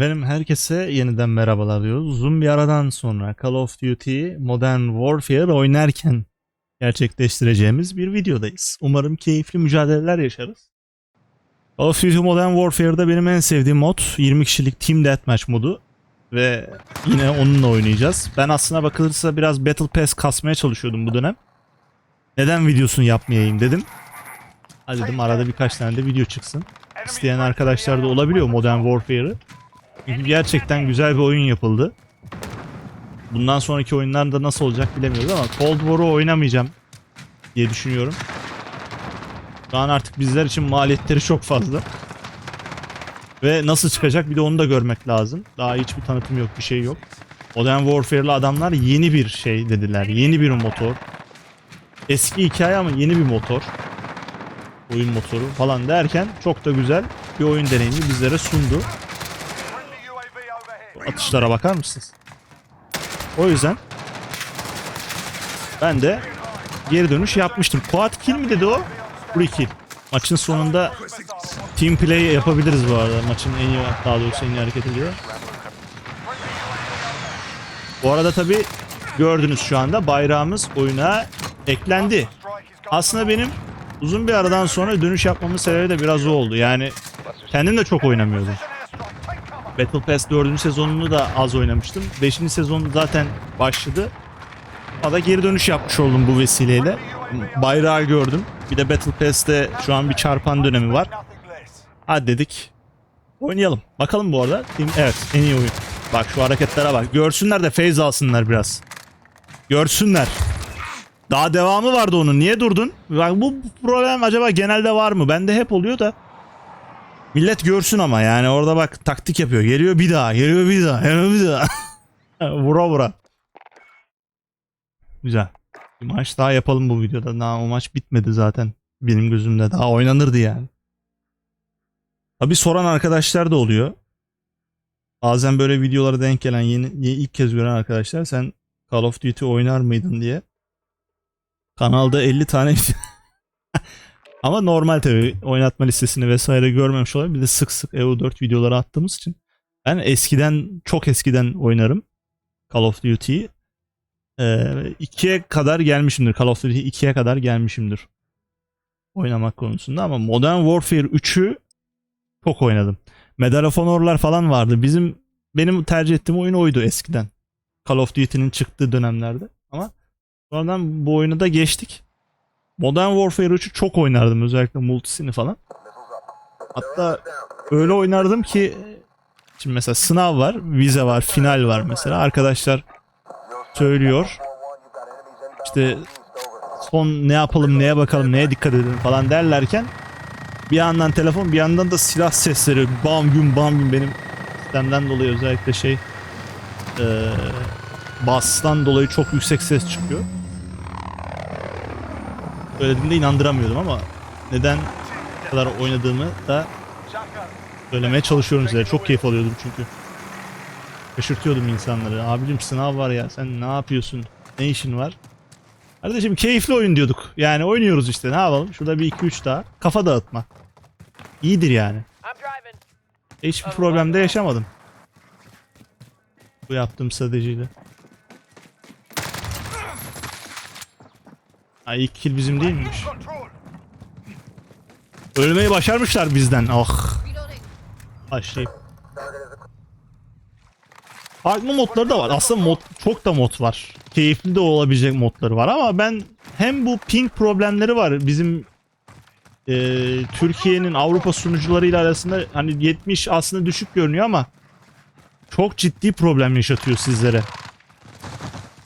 Efendim herkese yeniden merhabalar diyoruz. Uzun bir aradan sonra Call of Duty Modern Warfare oynarken gerçekleştireceğimiz bir videodayız. Umarım keyifli mücadeleler yaşarız. Call of Duty Modern Warfare'da benim en sevdiğim mod 20 kişilik Team Deathmatch modu ve yine onunla oynayacağız. Ben aslına bakılırsa biraz Battle Pass kasmaya çalışıyordum bu dönem. Neden videosunu yapmayayım dedim. Hadi dedim arada birkaç tane de video çıksın. İsteyen arkadaşlar da olabiliyor Modern Warfare'ı. Çünkü gerçekten güzel bir oyun yapıldı. Bundan sonraki oyunlarda nasıl olacak bilemiyoruz ama Cold War'u oynamayacağım diye düşünüyorum. Şu an artık bizler için maliyetleri çok fazla. Ve nasıl çıkacak bir de onu da görmek lazım. Daha hiçbir tanıtım yok, bir şey yok. Modern Warfare'lı adamlar yeni bir şey dediler. Yeni bir motor. Eski hikaye ama yeni bir motor. Oyun motoru falan derken çok da güzel bir oyun deneyimi bizlere sundu. Atışlara bakar mısınız? O yüzden ben de geri dönüş yapmıştım. Quad kill mi dedi o? Free kill. Maçın sonunda team play yapabiliriz bu arada. Maçın en iyi daha doğrusu en iyi hareket ediyor. Bu arada tabi gördünüz şu anda bayrağımız oyuna eklendi. Aslında benim uzun bir aradan sonra dönüş yapmamın sebebi de biraz o oldu. Yani kendim de çok oynamıyordum. Battle Pass 4. sezonunu da az oynamıştım. 5. sezon zaten başladı. Ama da geri dönüş yapmış oldum bu vesileyle. Bayrağı gördüm. Bir de Battle Pass'te şu an bir çarpan dönemi var. Hadi dedik. Oynayalım. Bakalım bu arada. Evet en iyi oyun. Bak şu hareketlere bak. Görsünler de feyz alsınlar biraz. Görsünler. Daha devamı vardı onun. Niye durdun? Bak bu problem acaba genelde var mı? Bende hep oluyor da. Millet görsün ama yani orada bak taktik yapıyor. Geliyor bir daha, geliyor bir daha, geliyor bir daha. vura vura. Güzel. Bir maç daha yapalım bu videoda. Daha o maç bitmedi zaten. Benim gözümde daha oynanırdı yani. Tabi soran arkadaşlar da oluyor. Bazen böyle videolara denk gelen yeni, ilk kez gören arkadaşlar sen Call of Duty oynar mıydın diye. Kanalda 50 tane Ama normal tabi oynatma listesini vesaire görmemiş olabilir. Bir de sık sık EU4 videoları attığımız için. Ben eskiden çok eskiden oynarım Call of Duty'yi. Ee, 2'ye kadar gelmişimdir. Call of Duty 2'ye kadar gelmişimdir. Oynamak konusunda ama Modern Warfare 3'ü çok oynadım. Medal of Honor'lar falan vardı. Bizim benim tercih ettiğim oyun oydu eskiden. Call of Duty'nin çıktığı dönemlerde. Ama sonradan bu oyunu da geçtik. Modern Warfare 3'ü çok oynardım özellikle multisini falan. Hatta öyle oynardım ki şimdi mesela sınav var, vize var, final var mesela. Arkadaşlar söylüyor. İşte son ne yapalım, neye bakalım, neye dikkat edelim falan derlerken bir yandan telefon, bir yandan da silah sesleri bam güm bam güm benim sistemden dolayı özellikle şey eee bastan dolayı çok yüksek ses çıkıyor. Söylediğimde inandıramıyordum ama neden kadar oynadığımı da söylemeye çalışıyorum size. Çok keyif alıyordum çünkü. Şaşırtıyordum insanları. Abicim sınav var ya sen ne yapıyorsun? Ne işin var? Kardeşim keyifli oyun diyorduk. Yani oynuyoruz işte ne yapalım? Şurada bir 2-3 daha. Kafa dağıtma. İyidir yani. Hiçbir problemde yaşamadım. Bu yaptığım stratejiyle. Ha ilk kill bizim değil miymiş? Ölmeyi başarmışlar bizden. Ah. Başlayayım. Farklı modları da var. Aslında mod çok da mod var. Keyifli de olabilecek modları var ama ben hem bu ping problemleri var bizim e, Türkiye'nin Avrupa sunucularıyla arasında hani 70 aslında düşük görünüyor ama çok ciddi problem yaşatıyor sizlere.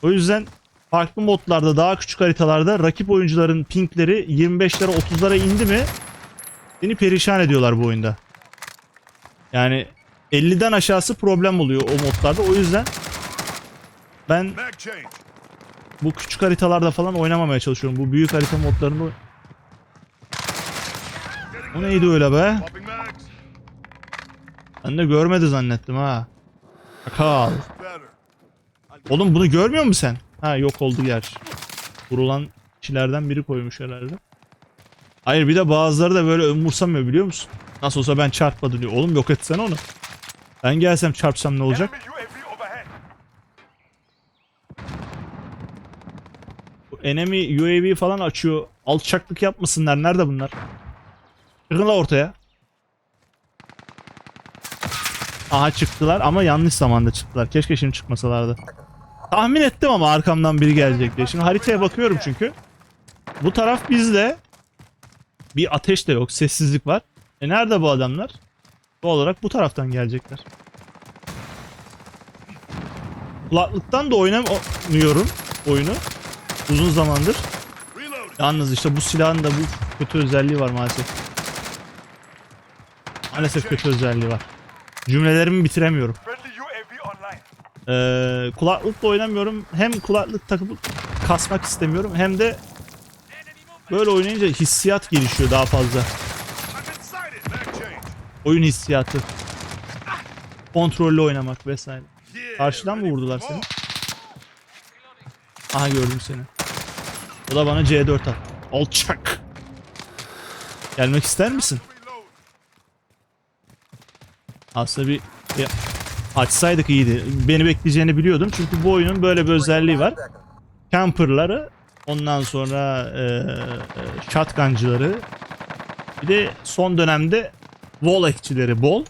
O yüzden farklı modlarda daha küçük haritalarda rakip oyuncuların pingleri 25'lere 30'lara indi mi beni perişan ediyorlar bu oyunda. Yani 50'den aşağısı problem oluyor o modlarda. O yüzden ben bu küçük haritalarda falan oynamamaya çalışıyorum. Bu büyük harita modlarında O neydi öyle be? Ben de görmedi zannettim ha. Akal. Oğlum bunu görmüyor musun sen? Ha yok oldu gerçi. Vurulan kişilerden biri koymuş herhalde. Hayır bir de bazıları da böyle umursamıyor biliyor musun? Nasıl olsa ben çarpmadım diyor. Oğlum yok etsene onu. Ben gelsem çarpsam ne olacak? Bu enemy UAV falan açıyor. Alçaklık yapmasınlar. Nerede bunlar? Çıkın la ortaya. Aha çıktılar ama yanlış zamanda çıktılar. Keşke şimdi çıkmasalardı. Tahmin ettim ama arkamdan biri gelecek diye. Şimdi haritaya bakıyorum çünkü. Bu taraf bizde. Bir ateş de yok. Sessizlik var. E nerede bu adamlar? Bu olarak bu taraftan gelecekler. Kulaklıktan da oynamıyorum oyunu. Uzun zamandır. Yalnız işte bu silahın da bu kötü özelliği var maalesef. Maalesef kötü özelliği var. Cümlelerimi bitiremiyorum. Ee, kulaklıkla oynamıyorum. Hem kulaklık takıp kasmak istemiyorum hem de böyle oynayınca hissiyat gelişiyor daha fazla. Oyun hissiyatı. Kontrollü oynamak vesaire. Karşıdan mı vurdular seni? Aha gördüm seni. O da bana C4 at. Alçak. Gelmek ister misin? Aslında bir açsaydık iyiydi. Beni bekleyeceğini biliyordum çünkü bu oyunun böyle bir özelliği var. Camperları, ondan sonra e, e, shotguncıları, bir de son dönemde wall ekçileri bol.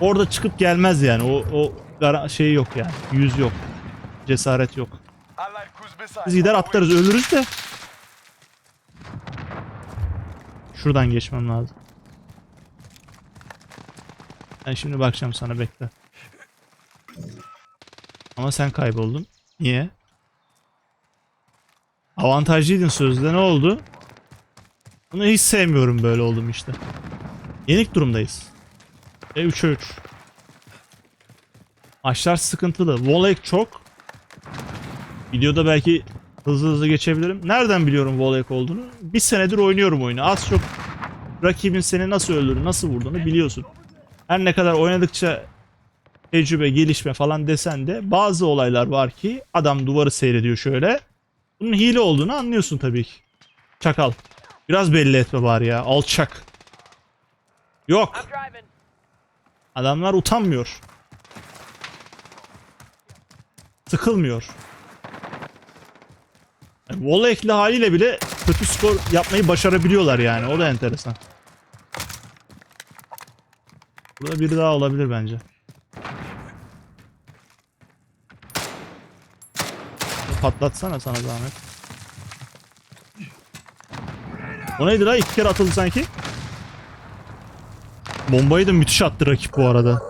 Orada çıkıp gelmez yani. O, o şey yok yani. Yüz yok. Cesaret yok. Biz gider atlarız ölürüz de. Şuradan geçmem lazım. Ben şimdi bakacağım sana bekle. Ama sen kayboldun. Niye? Avantajlıydın sözde ne oldu? Bunu hiç sevmiyorum böyle oldum işte. Yenik durumdayız. E 3'e 3. Maçlar sıkıntılı. Volek çok. Videoda belki hızlı hızlı geçebilirim. Nereden biliyorum Volek olduğunu? Bir senedir oynuyorum oyunu. Az çok rakibin seni nasıl öldürdüğünü, nasıl vurduğunu biliyorsun. Her ne kadar oynadıkça tecrübe, gelişme falan desen de bazı olaylar var ki adam duvarı seyrediyor şöyle. Bunun hile olduğunu anlıyorsun tabii ki. Çakal. Biraz belli etme bari ya. Alçak. Yok. Adamlar utanmıyor. Sıkılmıyor. Yani Volley ekli haliyle bile kötü skor yapmayı başarabiliyorlar yani. O da enteresan. Burada biri daha olabilir bence. Patlatsana sana zahmet. O neydi la? İki kere atıldı sanki. Bombayı da müthiş attı rakip bu arada.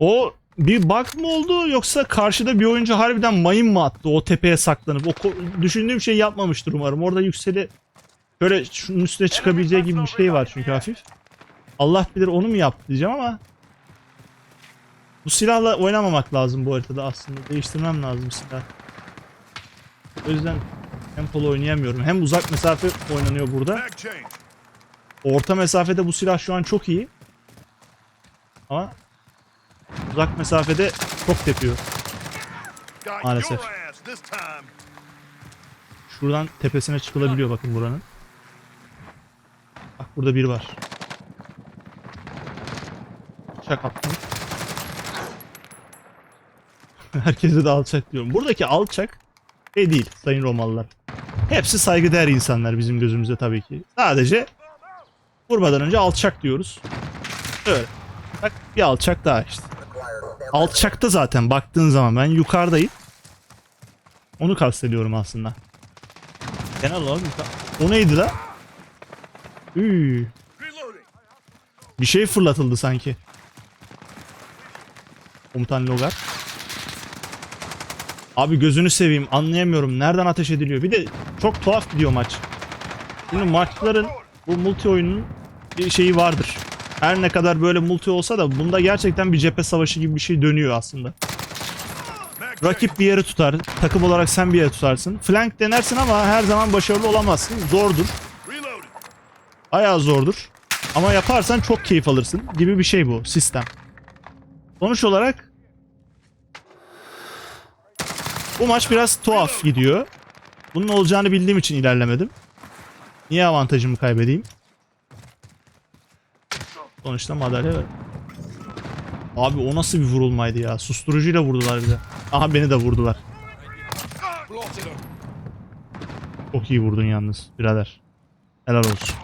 O bir bug mı oldu yoksa karşıda bir oyuncu harbiden mayın mı attı o tepeye saklanıp? O düşündüğüm şeyi yapmamıştır umarım. Orada yükseli şöyle şunun üstüne çıkabileceği gibi bir şey var çünkü hafif. Allah bilir onu mu yaptı diyeceğim ama bu silahla oynamamak lazım bu haritada aslında. Değiştirmem lazım silah. O yüzden tempolu oynayamıyorum. Hem uzak mesafe oynanıyor burada. Orta mesafede bu silah şu an çok iyi. Ama uzak mesafede çok tepiyor. Maalesef. Şuradan tepesine çıkılabiliyor bakın buranın. Bak burada biri var. Çak attım. Herkese de alçak diyorum. Buradaki alçak şey değil sayın Romalılar. Hepsi saygıdeğer insanlar bizim gözümüzde tabii ki. Sadece vurmadan önce alçak diyoruz. Öyle. Bak bir alçak daha işte. Alçakta zaten baktığın zaman ben yukarıdayım. Onu kastediyorum aslında. Genel olarak O neydi la? Üy, bir şey fırlatıldı sanki. Komutan Logar. Abi gözünü seveyim anlayamıyorum. Nereden ateş ediliyor? Bir de çok tuhaf gidiyor maç. Şimdi maçların bu multi oyunun bir şeyi vardır. Her ne kadar böyle multi olsa da bunda gerçekten bir cephe savaşı gibi bir şey dönüyor aslında. Rakip bir yere tutar, takım olarak sen bir yere tutarsın. Flank denersin ama her zaman başarılı olamazsın. Zordur. Bayağı zordur. Ama yaparsan çok keyif alırsın gibi bir şey bu sistem. Sonuç olarak bu maç biraz tuhaf gidiyor. Bunun olacağını bildiğim için ilerlemedim. Niye avantajımı kaybedeyim? Sonuçta madalya Abi o nasıl bir vurulmaydı ya? Susturucuyla vurdular bir de. Aha beni de vurdular. Çok iyi vurdun yalnız birader. Helal olsun.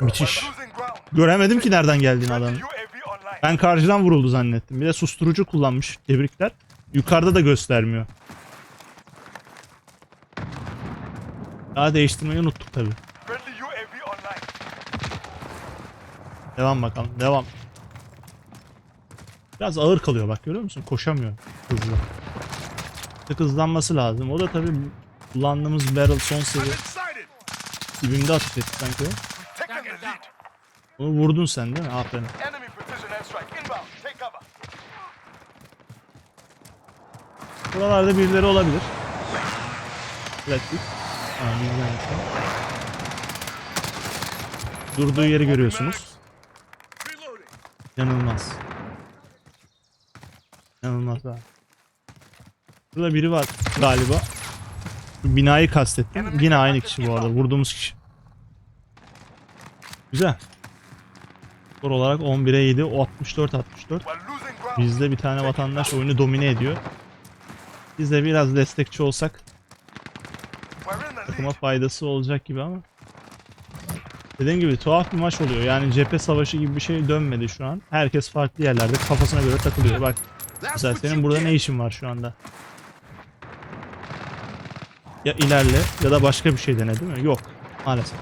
Müthiş. Göremedim ki nereden geldiğini online. Ben karşıdan vuruldu zannettim. Bir de susturucu kullanmış. Tebrikler. Yukarıda da göstermiyor. Daha değiştirmeyi unuttuk tabi. Devam bakalım. Devam. Biraz ağır kalıyor bak görüyor musun? Koşamıyor hızlı. Tık hızlanması lazım. O da tabi kullandığımız barrel son seviye. Dibimde atış etti sanki. Onu vurdun sen değil mi? Aferin. Buralarda birileri olabilir. Elektrik. Yapıyor. Durduğu yeri görüyorsunuz. Reloading. İnanılmaz. İnanılmaz abi. Burada biri var galiba. Binayı kastettim. Yine aynı kişi bu arada. Vurduğumuz kişi. Güzel. Skor olarak 11'e 7. O 64 64. We're losing ground. Bizde bir tane vatandaş oyunu domine ediyor. Biz de biraz destekçi olsak takıma faydası olacak gibi ama. Dediğim gibi tuhaf bir maç oluyor. Yani cephe savaşı gibi bir şey dönmedi şu an. Herkes farklı yerlerde kafasına göre takılıyor. Bak what senin burada ne işin var şu anda? Ya ilerle ya da başka bir şey dene değil mi? Yok maalesef.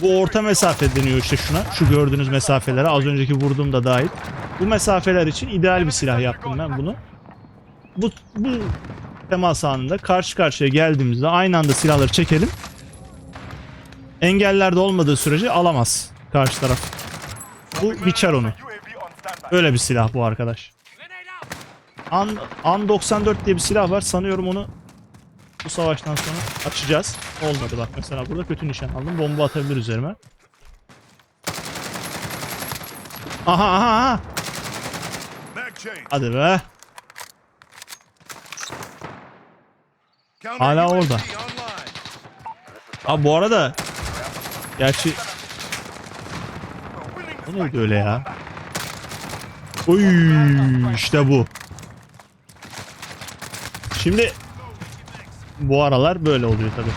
Bu orta mesafe deniyor işte şuna. Şu gördüğünüz mesafelere az önceki vurduğum da dahil. Bu mesafeler için ideal bir silah yaptım ben bunu. Bu, bu temas anında karşı karşıya geldiğimizde aynı anda silahları çekelim. Engellerde olmadığı sürece alamaz karşı taraf. Bu biçer onu. Öyle bir silah bu arkadaş. An, An 94 diye bir silah var. Sanıyorum onu bu savaştan sonra açacağız. Olmadı bak mesela burada kötü nişan aldım. Bomba atabilir üzerime. Aha aha aha. Hadi be. Hala orada. Abi bu arada gerçi We're winning o this neydi fight. öyle ya? Oy işte bu. Şimdi bu aralar böyle oluyor tabi.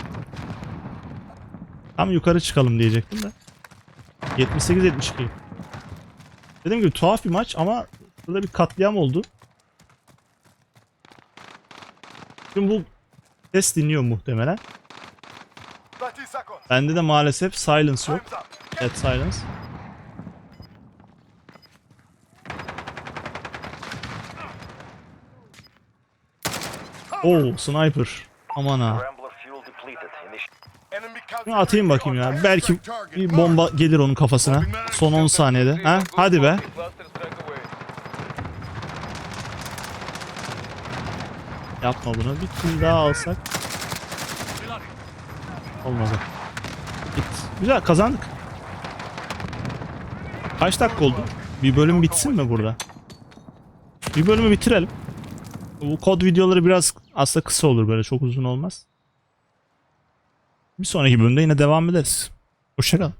Tam yukarı çıkalım diyecektim de. 78-72. Dediğim gibi tuhaf bir maç ama burada bir katliam oldu. Şimdi bu ses dinliyor muhtemelen. 30 seconds. Bende de maalesef silence yok. Evet silence. Oo sniper. Aman ha. Şunu atayım bakayım ya. Belki bir bomba gelir onun kafasına. Son 10 saniyede. Ha? Hadi be. Yapma bunu. Bir kill daha alsak. Olmadı. Git. Güzel kazandık. Kaç dakika oldu? Bir bölüm bitsin mi burada? Bir bölümü bitirelim. Bu kod videoları biraz aslında kısa olur böyle çok uzun olmaz. Bir sonraki bölümde yine devam ederiz. Hoşçakalın.